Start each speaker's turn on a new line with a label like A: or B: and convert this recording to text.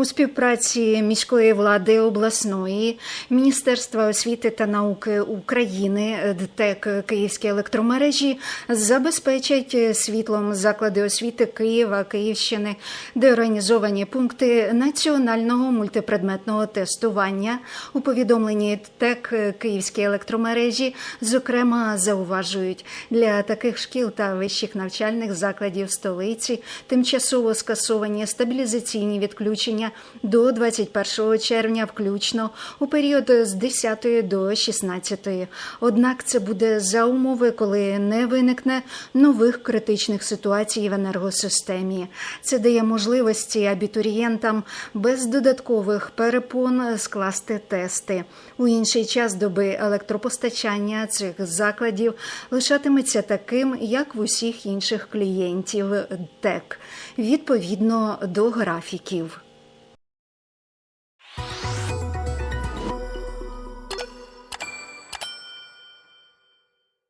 A: У співпраці міської влади обласної, Міністерства освіти та науки України, ДТЕК Київські електромережі забезпечать світлом заклади освіти Києва, Київщини, де організовані пункти національного мультипредметного тестування. У повідомленні ДТЕК Київські електромережі, зокрема, зауважують для таких шкіл та вищих навчальних закладів столиці тимчасово скасовані стабілізаційні відключення до 21 червня, включно у період з 10 до 16. Однак це буде за умови, коли не виникне нових критичних ситуацій в енергосистемі. Це дає можливості абітурієнтам без додаткових перепон скласти тести. У інший час доби електропостачання цих закладів лишатиметься таким, як в усіх інших клієнтів ТЕК, відповідно до графіків.